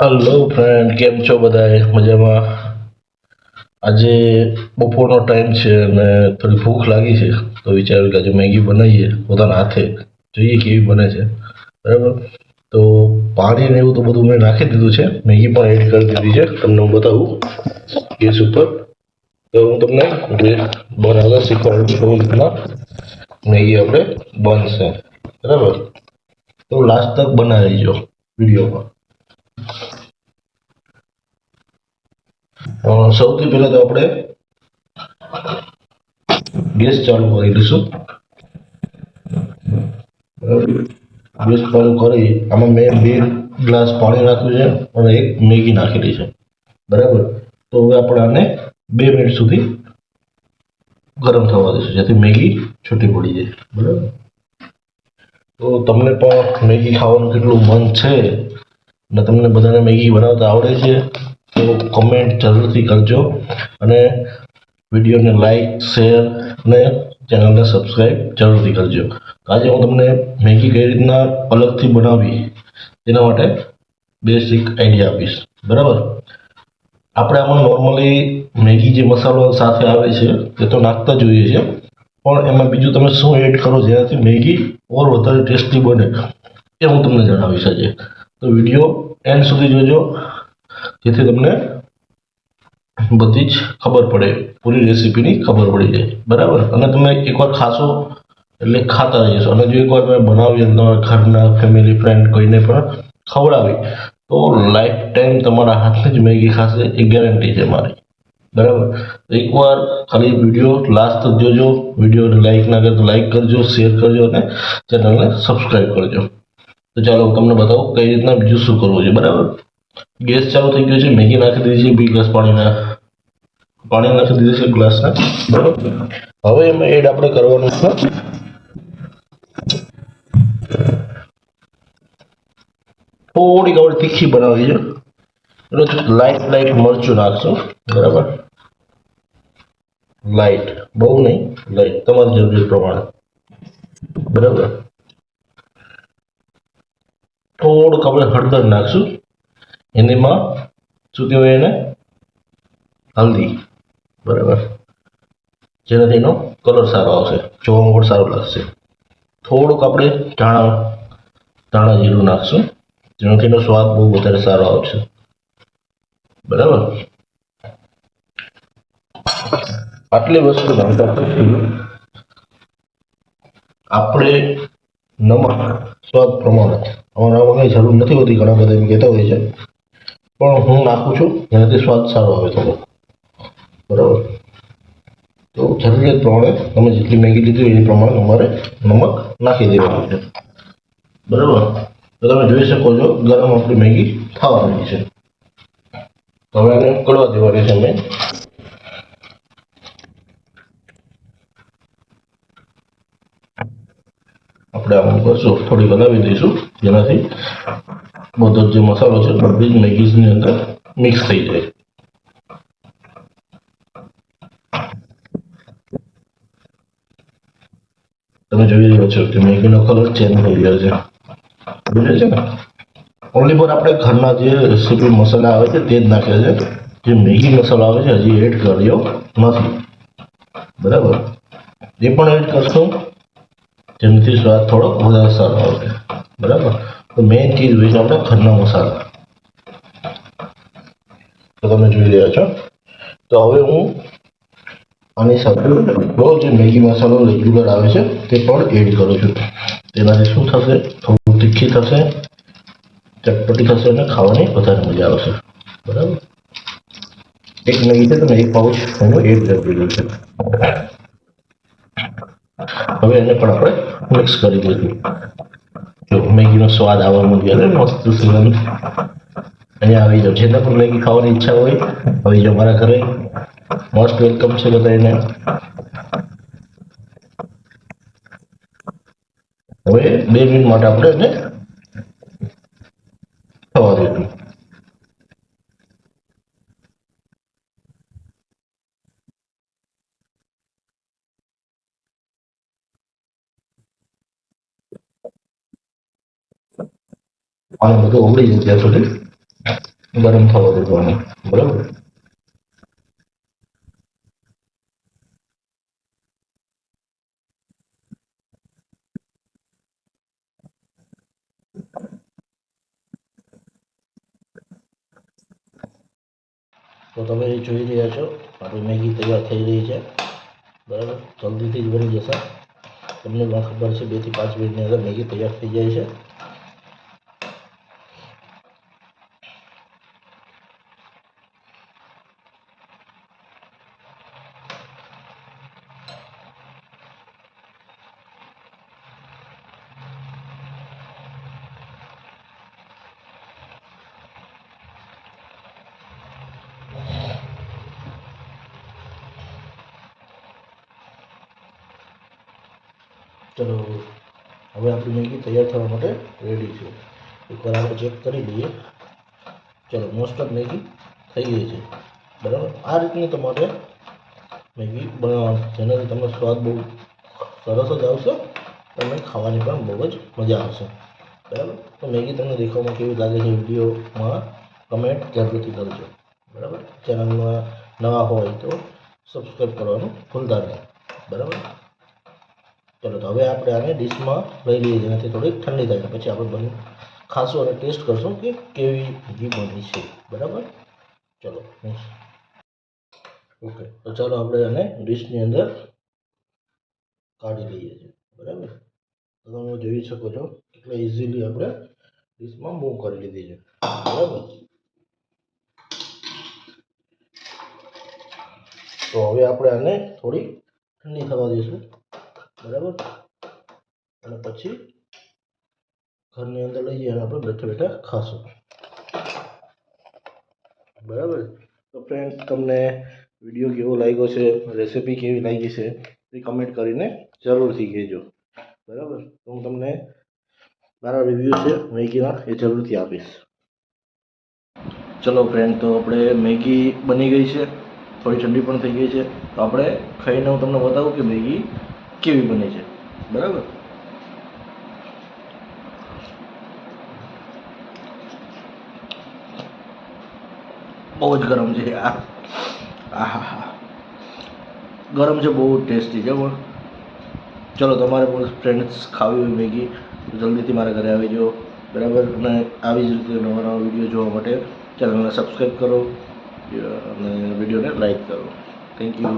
Hello friend કેમ છો બધાએ? મજામાં? આજે બપોરનો ટાઈમ છે અને થોડી ભૂખ લાગી છે, તો વિચાર્યું કે આજે મેગી બનાવીએ, પોતાના હાથે. જોઈએ કેવી બને છે. બરાબર? તો પાણી ને એવું તો બધું મેં નાખી દીધું છે. મેગી પણ એડ કરી દીધી છે. તમને હું બતાવું. ગેસ ઉપર તો હું તમને બનાવતા શીખવાડું મેગી આપણે બનશે. બરાબર? તો લાસ્ટ તક બનાવી જો વિડીયોમાં. સૌથી પહેલા તો આપણે ગેસ ચાલુ કરી દઈશું. ગેસ ચાલુ કરી, આમાં મેં બે ગ્લાસ પાણી નાખ્યું છે અને એક મેગી નાખેલી છે. બરાબર? તો હવે આપણે આને બે મિનિટ સુધી ગરમ થવા દઈશું, જેથી મેગી છૂટી પડી જાય. બરાબર? તો તમને પણ મેગી ખાવાનું કેટલું મન છે અને તમને બધાને મેગી બનાવતા આવડે છે? તો કમેન્ટ જરૂરથી કરજો. અને વિડીયોને લાઈક શેર અને ચેનલને સબસ્ક્રાઈબ જરૂરથી કરજો. આજે હું તમને મેગી કઈ રીતના અલગથી બનાવી તેના માટે બેસિક આઈડિયા આપીશ. બરાબર? આપણે આમાં નોર્મલી મેગી જે મસાલો સાથે આવે છે તે તો નાખતા જોઈએ છે પણ એમાં બીજું તમે શું એડ કરો જેનાથી મેગી ઓર વધારે ટેસ્ટી બને, એ હું તમને જણાવીશ આજે. તો વીડિયો એન્ડ સુધી જોજો. જેથી તમને બધી જ ખબર પડે, પૂરી રેસીપીની ખબર પડી જાય. બરાબર? અને તમે એકવાર ખાશો, એટલે ખાતા જશો અને જો એકવાર તમે બનાવી તમારા ઘરના ફેમિલી ફ્રેન્ડ કોઈને પણ ખવડાવી, તો લાઈફ ટાઈમ તમારા હાથની જ મેગી ખાશે, એ ગેરંટી છે મારી. બરાબર? એકવાર ખાલી વીડિયો લાસ્ટ તક જોજો. વિડીયોને લાઈક ના કરે તો લાઈક કરજો શેર કરજો અને ચેનલને સબસ્ક્રાઈબ કરજો. તો ચાલો, હું તમને બતાવું કઈ રીતના બીજું શું કરવું છે. બરાબર? ગેસ ચાલુ થઈ ગયો છે, મેગી નાખી દીધી છે, બી ગ્લાસ પાણીના. પાણી નાખી દીધું છે ગ્લાસના. બરાબર? હવે એમાં એડ આપણે કરવાનું છે. થોડીક આપણે તીખી બનાવી છે. એટલે લાઈટ લાઈટ મરચું નાખશું. બરાબર? લાઈટ બહુ નહીં લાઈટ તમારી જરૂરિયાત પ્રમાણે. બરાબર? થોડુંક આપણે હળદર નાખશું. એનીમાં શું કહેવાય એને? હલ્દી. બરાબર. જેનાથી એનો કલર સારો આવશે. જોવામાં પણ સારું લાગશે. થોડુંક આપણે ધાણા ધાણા જીરું નાખશું. જેનાથી એનો સ્વાદ બહુ વધારે સારો આવશે. બરાબર? આટલી વસ્તુ આપણે નમક સ્વાદ પ્રમાણે. અમારા કઈ જરૂર નથી હોતી. ઘણા બધા એમ કહેતા હોય છે. પણ હું નાખું છું, એનાથી સ્વાદ સારો આવે થોડો બરાબર? તો જરૂરિયાત પ્રમાણે તમે જેટલી મેગી લીધી એ પ્રમાણે તમારે નમક નાખી દેવાનું છે. બરાબર? તો તમે જોઈ શકો છો, ગરમ આપણી મેગી થવા રહી છે. હવે એને કડવા દેવાની છે મેં. આપણે આમ કરશું, થોડી બનાવી દઈશું, જેનાથી બધો જે મસાલો છે બધી જ મેગીઝની અંદર મિક્સ થઈ જાય તમે જોઈ રહ્યો છો કે મેગીનો કલર ચેન્જ થઈ ગયો છે બુજે છે ને ઓનલી પર આપણે ઘરના જે રેસીપી મસાલા આવે છે તે જ નાખ્યા છે જે મેગી મસાલો આવે છે હજી એડ કર્યો નથી બરાબર એ પણ એડ કરશું જેમથી સ્વાદ થોડો વધારે સારો આવશે બરાબર તો મેઇન ચીજ છે આપણે ઘરના મસાલા તો તમે જોઈ રહ્યા છો તો હવે હું આની સાથે બહુ જે મેગી મસાલો રેગ્યુલર આવે છે તે પણ એડ કરું છું તેનાથી શું થશે થોડું તીખી થશે ચટપટી થશે અને ખાવાની વધારે મજા આવશે બરાબર એક મેગી છે તો મેં પાઉચ એનું એડ કરી દીધું છે હવે એને પણ આપણે મિક્સ કરી દઈશું જો મેગીનો સ્વાદ આવવા મળી ને મસ્ત સુગંધ અહીંયા આવી જાઓ. જેને પણ મેગી ખાવાની ઈચ્છા હોય આવી જાઓ મારા ઘરે. મોસ્ટ વેલકમ છે બધા એને હવે બે મિનિટ માટે આપણે એને થવા દઈશું પાણી બધું ઉગડી જાય ત્યાં સુધી ગરમ થવા દેવાનું બરાબર તો તમે એ જોઈ રહ્યા છો આપણી મેગી તૈયાર થઈ રહી છે બરાબર જલ્દીથી જ બની જશે તમને પણ ખબર છે બેથી પાંચ મિનિટની અંદર મેગી તૈયાર થઈ જાય છે ચલો, હવે આપણી મેગી તૈયાર થવા માટે રેડી છે. એકવાર આપણે ચેક કરી લઈએ. ચલો મોસ્ટ ઓફ મેગી થઈ ગઈ છે. બરાબર? આ રીતની તમારે મેગી બનાવવાની. જેનાથી તમને સ્વાદ બહુ સરસ જ આવશે, તમને ખાવાની પણ બહુ જ મજા આવશે. બરાબર? તો મેગી તમને દેખાવમાં કેવી લાગે છે વિડીયોમાં કમેન્ટ જરૂરથી કરજો. બરાબર? ચેનલમાં નવા હોય તો સબસ્ક્રાઈબ કરવાનું ભૂલતા નહીં. બરાબર? ચલો તો હવે આપણે આને ડીશમાં લઈ લઈએ જેનાથી થોડીક ઠંડી થાય પછી આપણે બની ખાશું અને ટેસ્ટ કરશું કે કેવી ઘી બની છે. બરાબર? ચલો ઓકે તો ચાલો આપણે આને ડીશની અંદર કાઢી લઈએ છીએ. બરાબર? તો તમે જોઈ શકો છો એટલે ઇઝીલી આપણે ડીશમાં મૂવ કરી લીધી છે. બરાબર? તો હવે આપણે આને થોડી ઠંડી થવા દઈશું. બરાબર? અને પછી ઘરની અંદર લઈ જઈને આપણે બેઠા બેઠા ખાશું. બરાબર? તો ફ્રેન્ડ તમને વીડિયો કેવો લાગ્યો છે? રેસિપી કેવી લાગી છે? એ કમેન્ટ કરીને જરૂરથી કહેજો. બરાબર? તો હું તમને મારા રિવ્યૂ છે મેગીના એ જરૂરથી આપીશ. ચલો ફ્રેન્ડ તો આપણે મેગી બની ગઈ છે. થોડી ઠંડી પણ થઈ ગઈ છે. તો આપણે ખાઈને હું તમને બતાવું કે મેગી કેવી બને છે? બરાબર. બહુ જ ગરમ છે યાર. આહા ગરમ છે બહુ ટેસ્ટી છે પણ ચલો તમારે પણ ફ્રેન્ડ્સ ખાવી હોય મેગી તો જલ્દીથી મારા ઘરે આવી જાઓ. બરાબર? અને આવી જ રીતે નવા નવા વીડિયો જોવા માટે ચેનલને સબસ્ક્રાઈબ કરો. અને વિડીયોને લાઈક કરો. Thank you